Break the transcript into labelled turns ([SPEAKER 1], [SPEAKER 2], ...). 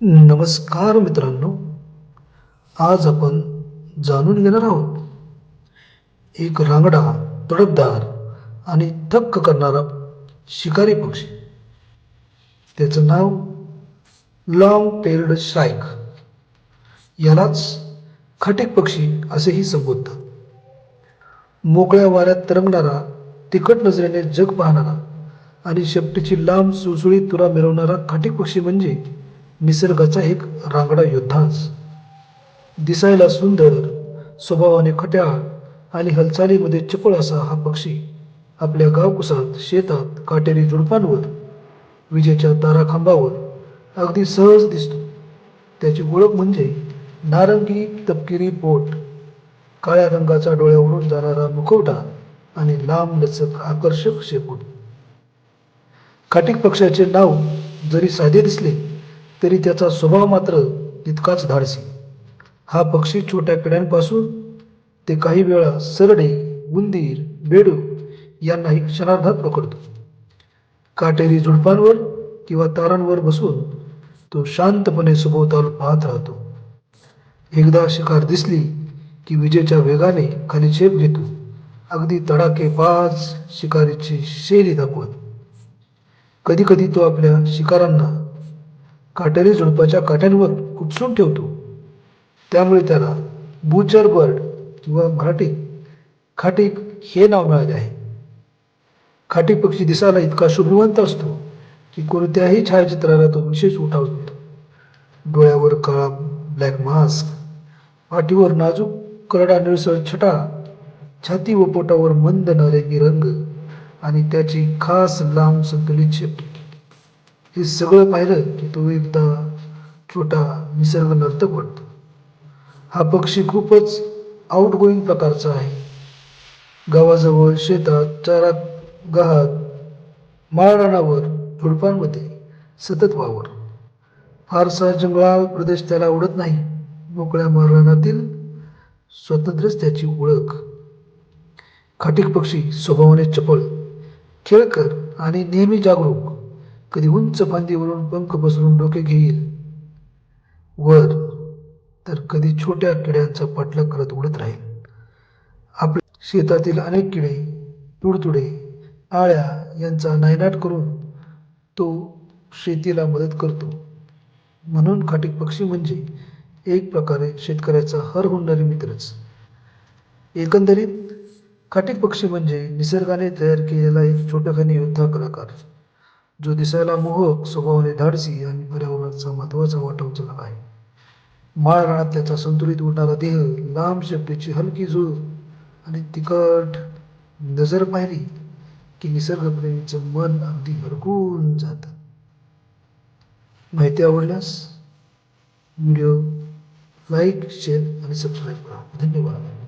[SPEAKER 1] नमस्कार मित्रांनो आज आपण जाणून घेणार आहोत. एक रांगडा तडपदार आणि थक्क करणारा शिकारी पक्षी. त्याचं नाव लॉंग टेल्ड शाईक यालाच खटीक पक्षी असेही संबोधतात. मोकळ्या वाऱ्यात तरंगणारा तिखट नजरेने जग पाहणारा आणि शेपटीची लांब सुळसुळी तुरा मिरवणारा खाटीक पक्षी म्हणजे निसर्गाचा एक रांगडा योद्धाच दिसायला सुंदर स्वभावाने खट्याळ आणि हालचालीमध्ये चपळ असा हा पक्षी आपल्या गावकुसात शेतात काटेरी झुडपांवर विजेच्या ताराखांबावर अगदी सहज दिसतो. त्याची ओळख म्हणजे नारंगी तपकिरी पोट काळ्या रंगाचा डोळ्यावरून जाणारा मुखवटा आणि लांब लचक आकर्षक शेपूट. काटिक पक्षाचे नाव जरी साधे दिसले तरी त्याचा स्वभाव मात्र तितकाच धाडसी. हा पक्षी छोट्या किड्यांपासून ते काही वेळा सरडे उंदीर बेडू यांनाही क्षणार्धात पकडतो. काटेरी झुडपांवर किंवा तारांवर बसून तो शांतपणे सभोवताल पाहत राहतो. एकदा शिकार दिसली की विजेच्या वेगाने खाली झेप घेतो. अगदी तडाखेबाज शिकारीची शैली दाखवत. कधी कधी तो आपल्या शिकारांना काटेरी झुडपाच्या काट्यांवर उपसून ठेवतो. त्यामुळे त्याला बुचर बर्ड किंवा मराठीत खाटीक हे नाव मिळाले आहे. खाटीक पक्षी दिसायला इतका शुभवंत असतो की कोणत्याही छायाचित्राला तो विशेष उठाव देतो. डोळ्यावर काळा ब्लॅक मास्क पाठीवर नाजूक करडा निळसळ छटा छाती व पोटावर मंद नारंगी रंग आणि त्याची खास लांब संकलित शेपटी. हे सगळं पाहिलं की तो एकदा छोटा निसर्ग नर्तक वाटतो हा पक्षी खूपच आउटगोईंग प्रकारचा आहे. गावाजवळ शेतात चारात गहात माळरानावर झुडपांमध्ये सतत वावर. फारसा जंगलाळ प्रदेश त्याला आवडत नाही. मोकळ्या माळरानातील स्वातंत्र्यच त्याची ओळख. खाटीक पक्षी स्वभावाने चपळ खेळकर आणि नेहमी जागरूक. कधी उंच फांदीवरून पंख पसरून डोके घेईल. वर तर कधी छोट्या किड्यांचा पाठलाग करत उडत राहील. आपल्या शेतातील अनेक किडे तुडतुडे आळ्या यांचा नायनाट करून तो शेतीला मदत करतो. म्हणून खाटीक पक्षी म्हणजे एक प्रकारे शेतकऱ्याचा हर होणारी मित्रच. एकंदरीत खाटीक पक्षी म्हणजे निसर्गाने तयार केलेला एक छोटाखानी योद्धा कलाकार. जो दिसायला मोहक स्वभावाने धाडसी आणि पर्यावरणाचा महत्त्वाचा वाटा उचलला आहे. माळ रानात त्याचा संतुलित उडणारा देह लांब शब्दाची हलकी झुळ आणि तिखट नजर पाहिली की निसर्गप्रेमीचं मन अगदी हरकून जातं. माहिती आवडल्यास व्हिडिओ लाईक शेअर आणि सबस्क्राईब करा. धन्यवाद.